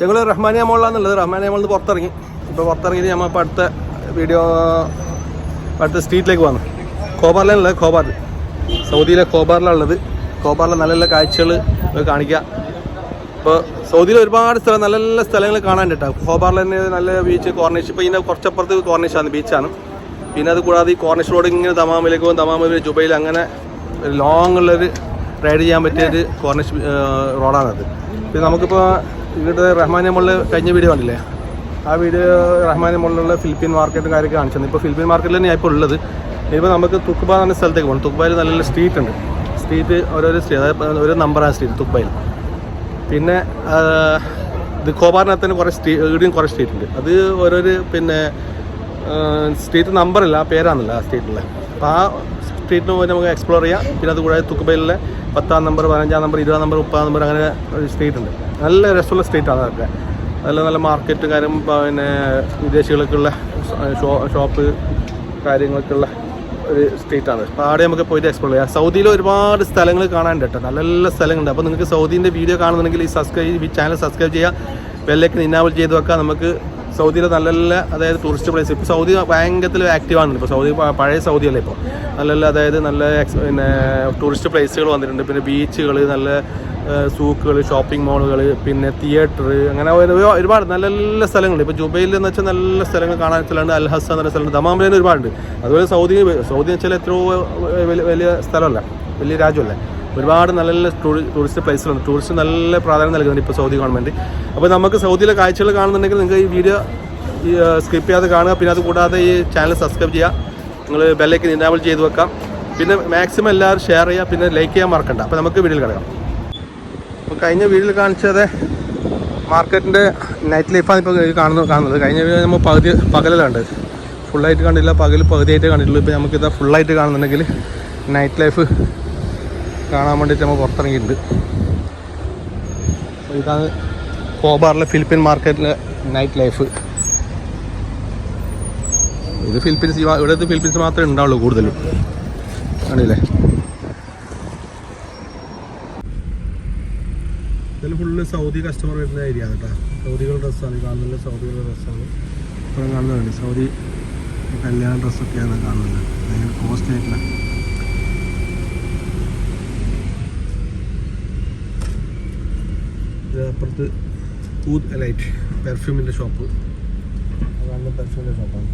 ഞങ്ങൾ റഹ്മാനിയ മോളിലാന്നുള്ളത് റഹ്മാനിയ മോളിൽ നിന്ന് പുറത്തിറങ്ങി. ഇപ്പോൾ പുറത്തിറങ്ങിയിട്ട് നമ്മൾ ഇപ്പോൾ അടുത്ത വീഡിയോ അടുത്ത സ്ട്രീറ്റിലേക്ക് വന്നു. ഖോബാറിലാണുള്ളത് ഖോബാർ സൗദിയിലെ ഖോബാറിലുള്ളത് ഖോബാറിലെ നല്ല നല്ല കാഴ്ചകൾ കാണിക്കുക ഇപ്പോൾ സൗദിയിൽ ഒരുപാട് സ്ഥലം നല്ല നല്ല സ്ഥലങ്ങൾ കാണാൻ കേട്ടോ. ഖോബാറിൽ തന്നെ നല്ല ബീച്ച് കോർണിഷ് ഇപ്പോൾ ഇതിന്റെ കുറച്ചപ്പുറത്ത് കോർണിഷാണ് ബീച്ചാണ് പിന്നെ അത് കൂടാതെ ഈ കോർണിഷ് റോഡ് ഇങ്ങനെ തമാമിലേക്ക് പോകും. തമാമിൽ ജുബൈയിൽ അങ്ങനെ ലോങ്ങുള്ളൊരു റൈഡ് ചെയ്യാൻ പറ്റിയ ഒരു കോർണിഷ് റോഡാണത് പിന്നെ നമുക്കിപ്പോൾ ഇങ്ങോട്ട് റഹ്മാനെ മുകളിൽ കഴിഞ്ഞ വീഡിയോ കണ്ടില്ലേ? ആ വീഡിയോ റഹ്മാനെ മുകളിലുള്ള ഫിലിപ്പീൻ മാർക്കറ്റും കാര്യമൊക്കെ കാണിച്ചത് ഇപ്പോൾ ഫിലിപ്പീൻ മാർക്കറ്റിൽ തന്നെയാണ് ഇപ്പോൾ ഉള്ളത്. ഇപ്പോൾ നമുക്ക് തുക്ബ എന്ന സ്ഥലത്തേക്ക് പോകണം തുക്ബയിൽ നല്ല സ്ട്രീറ്റ് ഉണ്ട്. സ്ട്രീറ്റ് ഓരോരോ സ്ട്രീറ്റ് അതായത് ഒരു നമ്പറാണ് സ്ട്രീറ്റ് തുക്ബയിൽ. പിന്നെ ഇത് ഖോബാറിനകത്ത് തന്നെ കുറേ സ്ട്രീ ഇവിടെയും കുറേ സ്ട്രീറ്റ് ഉണ്ട്. അത് ഓരോരു പിന്നെ സ്ട്രീറ്റ് നമ്പറില്ല പേരാണല്ലോ ആ സ്ട്രീറ്റിലെ അപ്പോൾ ആ സ്ട്രീറ്റിന് പോയി നമുക്ക് എക്സ്പ്ലോർ ചെയ്യാം. പിന്നെ അത് കൂടാതെ തുക്കുബയിലെ പത്താം നമ്പർ പതിനഞ്ചാം നമ്പർ ഇരുപതാം നമ്പർ മുപ്പതാം നമ്പർ അങ്ങനെ ഒരു സ്ട്രീറ്റ് ഉണ്ട്. നല്ല രസമുള്ള സ്ട്രീറ്റാണ് അതൊക്കെ. നല്ല നല്ല മാർക്കറ്റ് കാര്യം പിന്നെ വിദേശികൾക്കുള്ള ഷോ ഷോപ്പ് കാര്യങ്ങൾക്കുള്ള ഒരു സ്ട്രീറ്റാണ് അപ്പോൾ അവിടെ നമുക്ക് പോയിട്ട് എക്സ്പ്ലോർ ചെയ്യാം. സൗദിയിൽ ഒരുപാട് സ്ഥലങ്ങൾ കാണാനുണ്ട് കേട്ടോ. നല്ല നല്ല സ്ഥലങ്ങളുണ്ട്. അപ്പോൾ നിങ്ങൾക്ക് സൗദീന്റെ വീഡിയോ കാണുന്നുണ്ടെങ്കിൽ ഈ സബ്സ്ക്രൈബ് ഈ ചാനൽ സബ്സ്ക്രൈബ് ചെയ്യുക ബെല്ലേക്ക് നിന്നാവൽ ചെയ്ത് വെക്കാം. നമുക്ക് സൗദിയിലെ നല്ല നല്ല അതായത് ടൂറിസ്റ്റ് പ്ലേസ് ഇപ്പോൾ സൗദി ഭയങ്കരത്തിൽ ആക്റ്റീവാണ് ഇപ്പോൾ സൗദി പഴയ സൗദി അല്ലേ ഇപ്പോൾ നല്ല നല്ല അതായത് നല്ല പിന്നെ ടൂറിസ്റ്റ് പ്ലേസുകൾ വന്നിട്ടുണ്ട്. പിന്നെ ബീച്ചുകൾ നല്ല സൂക്കുകൾ ഷോപ്പിംഗ് മാളുകൾ പിന്നെ തിയേറ്റർ അങ്ങനെ ഒരുപാട് നല്ല നല്ല സ്ഥലങ്ങളുണ്ട് ഇപ്പോൾ ജുബൈയിൽ എന്ന് വെച്ചാൽ നല്ല സ്ഥലങ്ങൾ കാണാൻ സ്ഥലമുണ്ട് അൽ ഹസ എന്ന സ്ഥലമുണ്ട് ദമാമിൽ തന്നെ ഒരുപാടുണ്ട്. അതുപോലെ സൗദി സൗദി എന്ന് വെച്ചാൽ എത്രയോ വലിയ വലിയ സ്ഥലമല്ല വലിയ രാജ്യമല്ല. ഒരുപാട് നല്ല നല്ല ടൂറിസ്റ്റ് പ്ലേസുകളുണ്ട്. ടൂറിസ്റ്റ് നല്ല പ്രാധാന്യം നൽകുന്നുണ്ട് ഇപ്പോൾ സൗദി ഗവൺമെന്റ് അപ്പോൾ നമുക്ക് സൗദിയിലെ കാഴ്ചകൾ കാണുന്നുണ്ടെങ്കിൽ നിങ്ങൾക്ക് ഈ വീഡിയോ സ്കിപ്പ് ചെയ്യാതെ കാണുക. പിന്നെ അത് കൂടാതെ ഈ ചാനൽ സബ്സ്ക്രൈബ് ചെയ്യുക. നിങ്ങൾ ബെല്ലേക്ക് ഇനാബിൾ ചെയ്ത് വെക്കാം. പിന്നെ മാക്സിമം എല്ലാവരും ഷെയർ ചെയ്യുക. പിന്നെ ലൈക്ക് ചെയ്യാൻ മറക്കണ്ട. അപ്പോൾ നമുക്ക് വീഡിയോയിൽ കിടക്കാം. അപ്പോൾ കഴിഞ്ഞ വീട്ടിൽ കാണിച്ചത് മാർക്കറ്റിന്റെ നൈറ്റ് ലൈഫാണ് ഇപ്പോൾ കാണുന്നത് കാണുന്നത്. കഴിഞ്ഞ വീട് നമ്മൾ പകുതി പകലിലുണ്ട് ഫുള്ളായിട്ട് കണ്ടില്ല പകൽ പകുതിയായിട്ട് കണ്ടിട്ടുള്ളൂ. ഇപ്പോൾ നമുക്കിത് ഫുള്ളായിട്ട് കാണുന്നുണ്ടെങ്കിൽ നൈറ്റ് ലൈഫ് കാണാൻ വേണ്ടിയിട്ട് നമ്മൾ പുറത്തിറങ്ങിയിട്ടുണ്ട്. ഇതാണ് കോബാറിലെ ഫിലിപ്പീൻ മാർക്കറ്റിലെ നൈറ്റ് ലൈഫ് ഇത് ഫിലിപ്പീൻസ് ഇവിടെ ഫിലിപ്പിൻസ് മാത്രമേ ഉണ്ടാവുള്ളൂ കൂടുതലും. കണ്ടില്ലേ? ഫുള്ള് സൗദി കസ്റ്റമർ വരുന്ന ഏരിയ ആണ് കേട്ടോ. സൗദികളുടെ ഡ്രസ്സാണ് കാണുന്നത് സൗദികളുടെ ഡ്രസ്സാണ് ഇപ്പോൾ കാണുന്നുണ്ട് സൗദി കല്യാണ ഡ്രസ്സൊക്കെയാണ് കാണുന്നത്. ഭയങ്കര കോസ്റ്റ് ആയിട്ടുള്ള. അപ്പുറത്ത് ഊദ് എലൈറ്റ് പെർഫ്യൂമിന്റെ ഷോപ്പ് അതാണ് പെർഫ്യൂമിന്റെ ഷോപ്പാണ്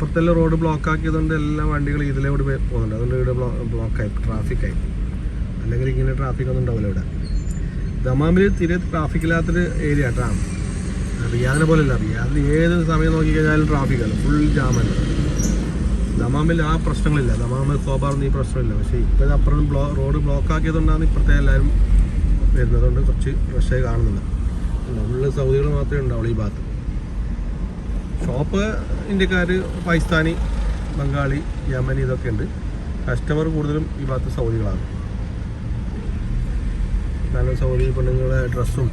അപ്പുറത്തെല്ലാം റോഡ് ബ്ലോക്ക് ആക്കിയതുകൊണ്ട് എല്ലാ വണ്ടികളും ഇതിലൂടെ പോകുന്നുണ്ട്. അതുകൊണ്ട് ഇവിടെ ബ്ലോക്കായി ട്രാഫിക്കായി അല്ലെങ്കിൽ ഇങ്ങനെ ട്രാഫിക് ഒന്നും ഉണ്ടാവില്ല ഇവിടെ. ദമാമിൽ തീരെ ട്രാഫിക് ഇല്ലാത്തൊരു ഏരിയ കേട്ടോ റിയാദിനെ പോലെയല്ല. റിയാദിൽ ഏത് സമയം നോക്കി കഴിഞ്ഞാലും ട്രാഫിക്കല്ല ഫുൾ ജാമല്ല ദമാമിൽ ആ പ്രശ്നങ്ങളില്ല. ദമാമിൽ കോബാറൊന്നും ഈ പ്രശ്നമില്ല. പക്ഷേ ഇപ്പോൾ അപ്പുറം ബ്ലോ റോഡ് ബ്ലോക്ക് ആക്കിയതുകൊണ്ടാണ് ഇപ്പോഴത്തെ എല്ലാവരും വരുന്നതുകൊണ്ട് കുറച്ച് പ്രശ്നമായി കാണുന്നില്ല ഫുള്ള് സൗദികൾ മാത്രമേ ഉണ്ടാവുള്ളൂ ഈ ഭാഗത്ത്. ഷോപ്പ് ഇന്ത്യക്കാർ പാകിസ്ഥാനി ബംഗാളി യമനി ഇതൊക്കെ ഉണ്ട്. കസ്റ്റമർ കൂടുതലും ഈ ഭാഗത്ത് സൗദികളാണ്. കാരണം സൗദി പെണ്ണുങ്ങളെ ഡ്രസ്സും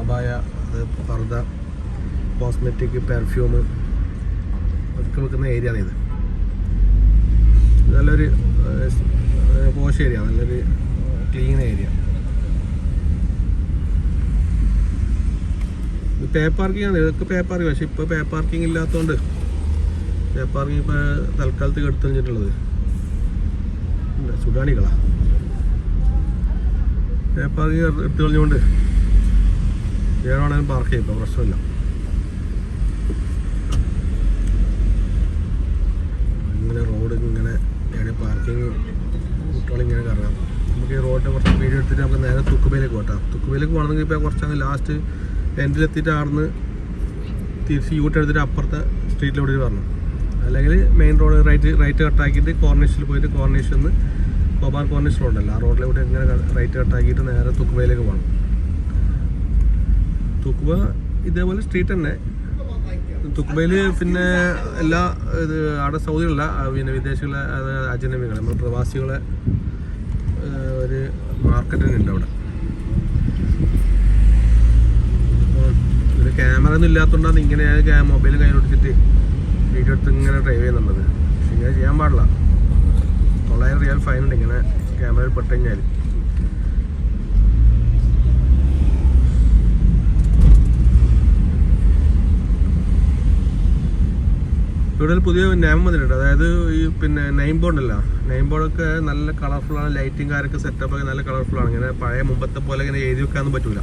അബായ അത് പർദ കോസ്മെറ്റിക് പെർഫ്യൂം ഒക്കെ വെക്കുന്ന ഏരിയ ഇത്. നല്ലൊരു പോഷ ഏരിയ നല്ലൊരു ക്ലീൻ ഏരിയ പേ പാർക്കിംഗ് ആണ്. ഇതൊക്കെ പേ പാർക്കിംഗ് പക്ഷെ ഇപ്പോൾ പേ പാർക്കിംഗ് ഇല്ലാത്തതുകൊണ്ട് പേ പാർക്കിംഗ് ഇപ്പോൾ തൽക്കാലത്ത് എടുത്തു കഴിഞ്ഞിട്ടുള്ളത് സുഡാണികളാ പേ പാർക്കിംഗ് എടുത്തു കളഞ്ഞുകൊണ്ട് ഏതാണേലും പാർക്ക് ചെയ്യാം. പ്രശ്നമില്ല. ഇങ്ങനെ റോഡ് ഇങ്ങനെ എവിടെ പാർക്കിംഗ് കുട്ടികളിങ്ങനെ കറങ്ങാം നമുക്ക് ഈ റോഡിന്റെ കുറച്ച് വീഡിയോ എടുത്തിട്ട് നമുക്ക് നേരെ തുക്കുബയിലേക്ക് പോട്ടാം തുക്കുബയിലേക്ക് പോകണമെങ്കിൽ ഇപ്പോൾ കുറച്ചങ്ങ് ലാസ്റ്റ് എൻഡിലെത്തിയിട്ട് ആർന്ന് തിരിച്ച് യൂട്ട് എടുത്തിട്ട് അപ്പുറത്തെ സ്ട്രീറ്റിലൂടെ പറഞ്ഞു അല്ലെങ്കിൽ മെയിൻ റോഡ് റൈറ്റ് റൈറ്റ് കട്ടാക്കിയിട്ട് കോർണേഷനിൽ പോയിട്ട് കോർണിഷിൽ നിന്ന് കോബാർ കോർണേഷൻ റോഡല്ല ആ റോഡിലൂടെ ഇങ്ങനെ റൈറ്റ് കട്ടാക്കിയിട്ട് നേരെ തുക്കുബയിലേക്ക് പോകണം. തുക്കുബ ഇതേപോലെ സ്ട്രീറ്റ് തന്നെ. തുക്കുബയിൽ പിന്നെ എല്ലാ ഇത് അവിടെ സൗദികളല്ല പിന്നെ വിദേശികളെ അത് അജനബികളെ നമ്മൾ പ്രവാസികളെ ഒരു മാർക്കറ്റ് തന്നെ ഉണ്ട് അവിടെ. ഇല്ലാത്തതുകൊണ്ടാണ് ഇങ്ങനെ ഞാൻ മൊബൈൽ കയ്യിലെടുത്തിട്ട് വീഡിയോ എടുത്ത് ഇങ്ങനെ ഡ്രൈവ് ചെയ്യുന്നുള്ളത് പക്ഷെ ഇങ്ങനെ ചെയ്യാൻ പാടില്ല. തൊള്ളായിരം റിയാൽ ഫൈൻ ഉണ്ട് ഇങ്ങനെ ക്യാമറയിൽ പെട്ട് കഴിഞ്ഞാൽ ഇവിടെ ഒരു പുതിയ നിയമം വന്നിട്ടുണ്ട്. അതായത് ഈ പിന്നെ നൈൻ ബോർഡല്ല നൈൻ ബോർഡൊക്കെ നല്ല കളർഫുള്ളാണ് ലൈറ്റിംഗ് കാര്യമൊക്കെ സെറ്റപ്പൊക്കെ നല്ല കളർഫുള്ളാണ് ഇങ്ങനെ പഴയ മുമ്പത്തെ പോലെ ഇങ്ങനെ എഴുതി വെക്കാനൊന്നും പറ്റൂല.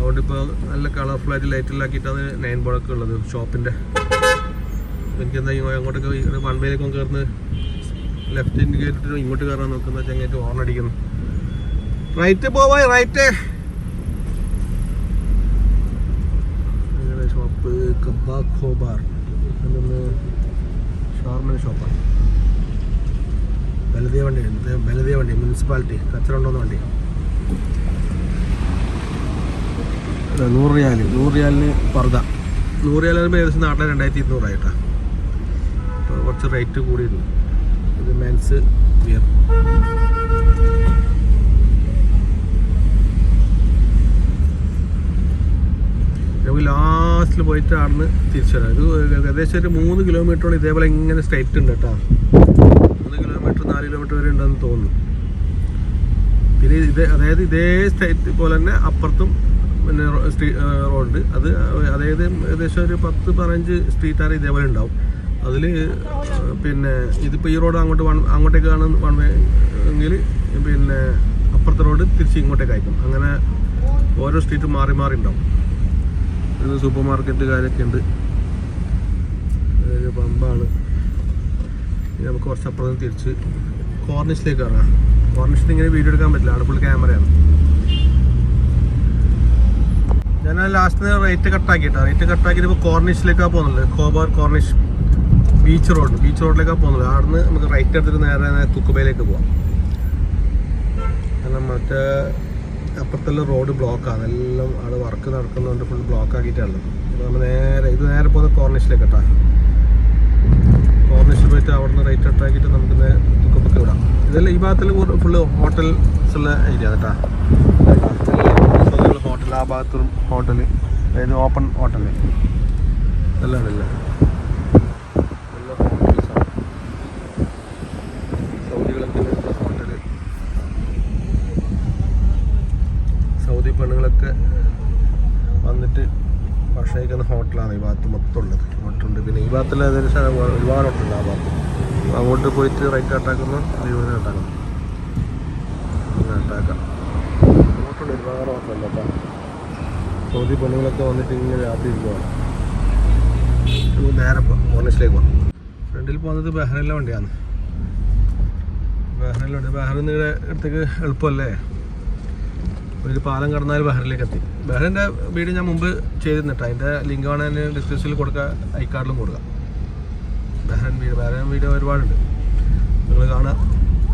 അതുകൊണ്ട് ഇപ്പോൾ നല്ല കളർഫുൾ ആയിട്ട് ലൈറ്റിലാക്കിയിട്ടാണ് നയൻ ബോളൊക്കെ ഉള്ളത് ഷോപ്പിന്റെ എനിക്കെന്താ അങ്ങോട്ടൊക്കെ വൺ വേയിലേക്ക് കയറുന്നത് ലെഫ്റ്റ് ഇൻഡിക്കേറ്റർ ഇങ്ങോട്ട് കയറാൻ നോക്കുന്ന ചങ്ങായിട്ട് ഹോൺ അടിക്കുന്നു. റൈറ്റ് പോവാ റൈറ്റ് ഷോപ്പ് കബാ ഖോബാർ അതൊന്ന് ഷോർമൻ ഷോപ്പാണ് ബലദിയ വണ്ടി ഇത് വണ്ടി മുനിസിപ്പാലിറ്റി കച്ചറ ഉണ്ടോന്ന് വണ്ടി. നൂറ് റിയാൽ നൂറ് റിയാലിന് പർദ. നൂറ് റിയാൽ വരുമ്പോൾ ഏകദേശം നാട്ടിലെ രണ്ടായിരത്തി ഇരുന്നൂറായിട്ടാണ് അപ്പോൾ കുറച്ച് റേറ്റ് കൂടിയിരുന്നു. ഇത് മെൻസ് വിയർ നമുക്ക് ലാസ്റ്റിൽ പോയിട്ട് അവിടുന്ന് തിരിച്ചു വരാം. ഇത് ഏകദേശം ഒരു മൂന്ന് കിലോമീറ്ററോളം ഇതേപോലെ ഇങ്ങനെ സ്ട്രൈറ്റ് ഉണ്ട് കേട്ടോ മൂന്ന് കിലോമീറ്റർ നാല് കിലോമീറ്റർ വരെ ഉണ്ടെന്ന് തോന്നുന്നു. പിന്നെ ഇത് അതായത് ഇതേ സ്ട്രൈറ്റ് പോലെ തന്നെ അപ്പുറത്തും പിന്നെ റോഡ് അത് അതായത് ഏകദേശം ഒരു പത്ത് പതിനഞ്ച് സ്ട്രീറ്റാണ് ഇതേപോലെ ഉണ്ടാവും. അതിൽ പിന്നെ ഇതിപ്പോൾ ഈ റോഡ് അങ്ങോട്ട് വൺ അങ്ങോട്ടേക്കാണ് വൺ വേ എങ്കിൽ പിന്നെ അപ്പുറത്തെ റോഡ് തിരിച്ച് ഇങ്ങോട്ടേക്ക് അയക്കും. അങ്ങനെ ഓരോ സ്ട്രീറ്റ് മാറി മാറി ഉണ്ടാവും. ഇത് സൂപ്പർ മാർക്കറ്റ് കാര്യമൊക്കെ ഉണ്ട്. പമ്പാണ്. നമുക്ക് കുറച്ച് അപ്പുറത്ത് തിരിച്ച് കോർണിഷിലേക്ക് ഇറങ്ങാം. കോർണിഷിൽ ഇങ്ങനെ വീഡിയോ എടുക്കാൻ പറ്റില്ല. അവിടെ ഫുൾ ക്യാമറയാണ് ഞാൻ ലാസ്റ്റ് റേറ്റ് കട്ടാക്കിയിട്ടാണ് റേറ്റ് കട്ടാക്കിയിട്ട് ഇപ്പോൾ കോർണിഷിലേക്കാണ് പോകുന്നത് Khobar corniche beach road beach റോഡിലേക്കാണ് പോകുന്നത് അവിടുന്ന് നമുക്ക് റൈറ്റ് എടുത്തിട്ട് നേരെ തുക്കുബയിലേക്ക് പോവാം. കാരണം മറ്റേ അപ്പുറത്തുള്ള റോഡ് ബ്ലോക്കാണ് എല്ലാം അവിടെ വർക്ക് നടക്കുന്നതുകൊണ്ട് ഫുൾ ബ്ലോക്ക് ആക്കിയിട്ടാണ്. അപ്പോൾ നമ്മൾ നേരെ ഇത് നേരെ പോകുന്നത് കോർണിഷിലേക്ക് കേട്ടോ കോർണിഷിൽ പോയിട്ട് അവിടെ നിന്ന് റൈറ്റ് കട്ടാക്കിയിട്ട് നമുക്ക് തുക്കുബക്ക് വിടാം. ഇതെല്ലാം ഈ ഭാഗത്തിൽ ഫുള്ള് ഹോട്ടൽസ് ഉള്ള ഏരിയ കേട്ടോ. ഭാഗത്തും ഹോട്ടൽ അതായത് ഓപ്പൺ ഹോട്ടൽ എല്ലാം ഉണ്ടല്ലേ എല്ലാം ഹോട്ടൽസാണ് സൗദികളൊക്കെ വരുന്ന ഹോട്ടൽ സൗദി പെണ്ണുങ്ങളൊക്കെ വന്നിട്ട് ഭക്ഷണിക്കുന്ന ഹോട്ടലാണ് ഈ ഭാഗത്ത് മൊത്തം ഉള്ളത്. ഹോട്ടലുണ്ട് പിന്നെ ഈ ഭാഗത്തിൽ ഏകദേശം ഒരുപാട് ഹോട്ടലുണ്ട് ആ ഭാഗത്ത്. അങ്ങോട്ട് പോയിട്ട് റൈറ്റ് കട്ടാക്കുന്നു ഇരുപത് കട്ടാക്കണം കട്ടാക്കാം അങ്ങോട്ടുണ്ട് ഒരുപാട് ഹോട്ടലുണ്ട് കേട്ടോ. സൗദി പെണ്ണുങ്ങളൊക്കെ വന്നിട്ട് ഇങ്ങനെ രാത്രി ഇരിക്കുവാണ്. നേരെ മോർണിസിലേക്ക് പോകാം ഫ്രണ്ടിൽ പോകുന്നത് ബഹ്റൈനിലെ വണ്ടിയാണ്. വണ്ടി. ബഹ്റൈൻ നിങ്ങളുടെ അടുത്തേക്ക് എളുപ്പമല്ലേ? ഒരു പാലം കടന്നാൽ ബഹ്റിലേക്ക് എത്തി. ബഹ്റിന്റെ വീട് ഞാൻ മുമ്പ് ചെയ്തിരുന്നിട്ട് അതിന്റെ ലിങ്ക് വേണം ഞാൻ ഡിസ്ക്രിപ്ഷനിൽ കൊടുക്കുക ഐ കാർഡിലും കൊടുക്കാം. ബഹ്റൈൻ വീഡിയോ ബഹ്റൈൻ വീഡിയോ ഒരുപാടുണ്ട്. നിങ്ങൾ കാണാം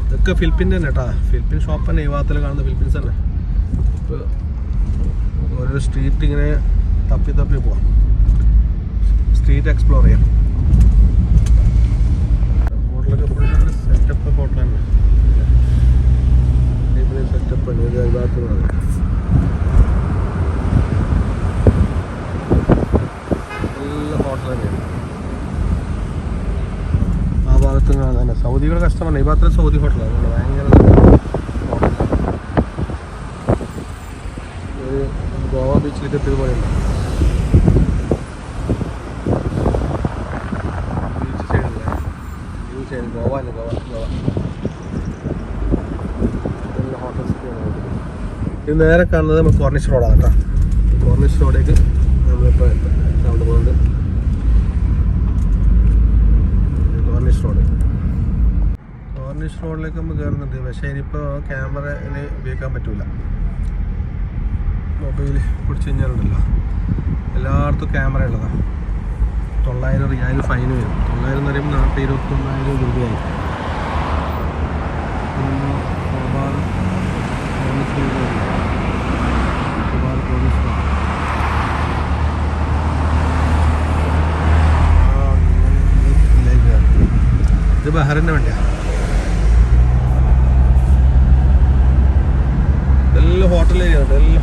ഇതൊക്കെ ഫിലിപ്പിന്റെ തന്നെ കേട്ടോ. ഫിലിപ്പിൻ ഷോപ്പ് തന്നെ ഈ ഭാഗത്തിൽ കാണുന്ന ഫിലിപ്പിൻസ് തന്നെ. ഇപ്പോൾ ഓരോ സ്ട്രീറ്റ് ഇങ്ങനെ തപ്പി തപ്പി പോവാം. സ്ട്രീറ്റ് എക്സ്പ്ലോർ ചെയ്യാം. ഹോട്ടലൊക്കെ ഫുൾ സെറ്റപ്പ് ഹോട്ടലാണ് സെറ്റപ്പ് ആണ്. ഇത് ഭാഗത്തുള്ളത് നല്ല ഹോട്ടൽ തന്നെയാണ് ആ ഭാഗത്ത് തന്നെ. സൗദികൾ കസ്റ്റമറാണ് ഈ ഭാഗത്തിൽ സൗദി ഹോട്ടലാണ് ഭയങ്കര ഹോട്ടൽ ഒരു ഗോവ ബീച്ചിലേക്ക് എത്തിയത് പോലെയുണ്ട് ബീച്ച് സൈഡല്ലേ വ്യൂ സൈഡ് ഗോവ അല്ല? ഗോവ ഗോവ. ഹോട്ടൽ സിറ്റിയാണ് ഇത് നേരെ കാണുന്നത് നമ്മൾ കോർണിഷ് റോഡാണ് കേട്ടോ. കോർണിഷ് റോഡേക്ക് നമ്മളിപ്പോൾ അവിടെ പോകുന്നത് കോർണിഷ് റോഡ് കോർണിഷ് റോഡിലേക്ക് നമ്മൾ കയറുന്നുണ്ട്. പക്ഷേ ഇനിയിപ്പോൾ ക്യാമറ ഉപയോഗിക്കാൻ പറ്റില്ല മൊബൈൽ പിടിച്ച് കഴിഞ്ഞാലുണ്ടല്ലോ. എല്ലായിടത്തും ക്യാമറ ഉള്ളതാണ് തൊള്ളായിരം റിയാൽ ഫൈൻ വരും. തൊള്ളായിരം എന്ന് പറയുമ്പോൾ നാട്ടിൽ ഇരുപത്തൊന്നായിരം രൂപയായി. ഇത് ബഹറിന്റെ വണ്ടിയാണ് ഇതെല്ലാം ഹോട്ടൽ ഏരിയ ആണ്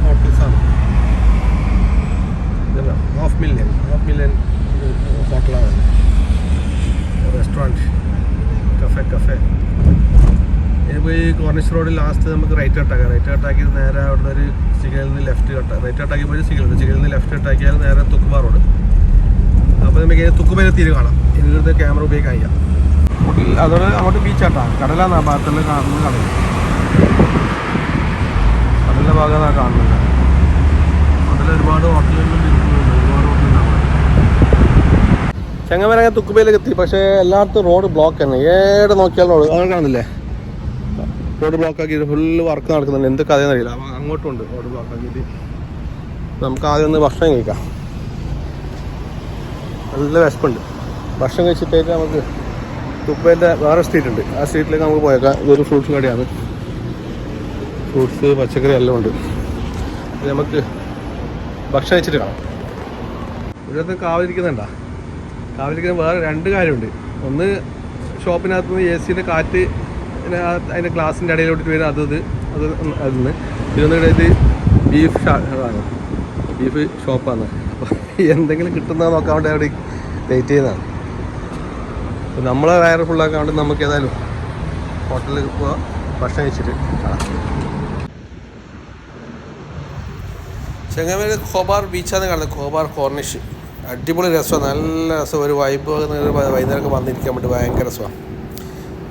ഈ കോർണിഷ് റോഡിൽ ലാസ്റ്റ് നമുക്ക് റൈറ്റ് കട്ടാക്കാം റൈറ്റ് കട്ടാക്കി നേരെ അവിടുന്ന് ഒരു സിഗ്നലിൽ നിന്ന് ലെഫ്റ്റ് കട്ട റൈറ്റ് കട്ടാക്കി പോയി സിഗ്നൽ സിഗ്നലിൽ നിന്ന് ലെഫ്റ്റ് കട്ടാക്കിയാൽ നേരെ തുക്കുമാർ റോഡ് അപ്പോൾ നമുക്ക് തുക്കുമാരി തീര് കാണാം. ഇവിടുത്തെ ക്യാമറ ഉപയോഗിക്കാൻ കഴിയാം അതോടെ അങ്ങോട്ട് ബീച്ചാട്ടാ കടലാണ് ആ ഭാഗത്തുള്ള കാണുന്നത് കടൽ കടലിന്റെ ഭാഗത്താണ് കാണുന്നത്. അതിൽ ഒരുപാട് ഹോട്ടലുകളിൽ ചെങ്ങമേല തുക്കുമേലേക്ക് എത്തി. പക്ഷേ എല്ലായിടത്തും റോഡ് ബ്ലോക്ക് തന്നെ. ഏടെ നോക്കിയാൽ റോഡ് കാണുന്നില്ലേ? റോഡ് ബ്ലോക്ക് ആക്കിയിട്ട് ഫുള്ള് വർക്ക് നടക്കുന്നുണ്ട്. എന്ത് കഥയെന്ന് അറിയില്ല. അങ്ങോട്ടുണ്ട് അങ്ങോട്ടും റോഡ് ബ്ലോക്ക് ആക്കിയിട്ട്. നമുക്ക് ആദ്യം ഒന്ന് ഭക്ഷണം കഴിക്കാം. നല്ല വിശപ്പുണ്ട്. ഭക്ഷണം കഴിച്ചിട്ടേക്ക് നമുക്ക് തുപ്പേന്റെ വേറെ സ്ട്രീറ്റ് ഉണ്ട്. ആ സ്ട്രീറ്റിലേക്ക് നമുക്ക് പോയേക്കാം. ഇതൊരു ഫ്രൂട്ട്സ് കടയാണ്. ഫ്രൂട്ട്സ് പച്ചക്കറി എല്ലാം ഉണ്ട്. നമുക്ക് ഭക്ഷണം കഴിച്ചിട്ട് കാണാം. ഇവിടുത്തെ കാവലിരിക്കുന്നുണ്ടാ? കാവലിരിക്കുന്ന വേറെ രണ്ട് കാര്യമുണ്ട്. ഒന്ന് ഷോപ്പിനകത്ത് നിന്ന് എ സിന്റെ കാറ്റ് അതിന്റെ ഗ്ലാസിന്റെ ഇടയിലോട്ട് വരും അത് ഇത് അത് അതിന്ന്. ഇതൊന്നും ഇത് ബീഫ് ഷാണ് ബീഫ് ഷോപ്പാണ്. അപ്പോൾ എന്തെങ്കിലും കിട്ടുന്ന നോക്കാൻ വേണ്ടി അവിടെ വെയിറ്റ് ചെയ്യുന്നതാണ് അപ്പോൾ നമ്മളെ വയറ് ഫുള്ളാക്കാൻ വേണ്ടി നമുക്ക് ഏതായാലും ഹോട്ടലിൽ പോവാം. ഭക്ഷണം കഴിച്ചിട്ട് കാണാം. ചെങ്ങമേൽ ഖോബാർ ബീച്ചാണ് കാണുന്നത്. ഖോബാർ കോർണിഷ് അടിപൊളി രസമാണ്. നല്ല രസം. ഒരു വൈബ് വൈകുന്നേരമൊക്കെ വന്നിരിക്കാൻ വേണ്ടി ഭയങ്കര രസമാണ്.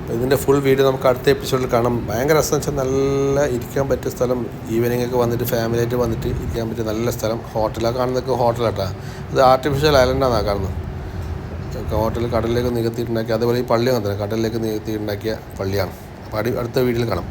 അപ്പോൾ ഇതിന്റെ ഫുൾ വീഡിയോ നമുക്ക് അടുത്ത എപ്പിസോഡിൽ കാണാം. ഭയങ്കര രസം വെച്ചാൽ നല്ല ഇരിക്കാൻ പറ്റിയ സ്ഥലം. ഈവനിങ് ഒക്കെ വന്നിട്ട് ഫാമിലിയായിട്ട് വന്നിട്ട് ഇരിക്കാൻ പറ്റിയ നല്ല സ്ഥലം. ഹോട്ടലാണ് കാണുന്നതൊക്കെ ഹോട്ടലാട്ടാ അത് ആർട്ടിഫിഷ്യൽ ഐലൻഡാണ് കാണുന്നത്. ഹോട്ടൽ കടലിലേക്ക് നികത്തിയിട്ടുണ്ടാക്കിയ അതേപോലെ ഈ പള്ളി വന്നിട്ടുണ്ട്. കടലിലേക്ക് നികത്തിയിട്ടുണ്ടാക്കിയ പള്ളിയാണ്. അപ്പോൾ അടി അടുത്ത വീഡിയോയിൽ കാണാം.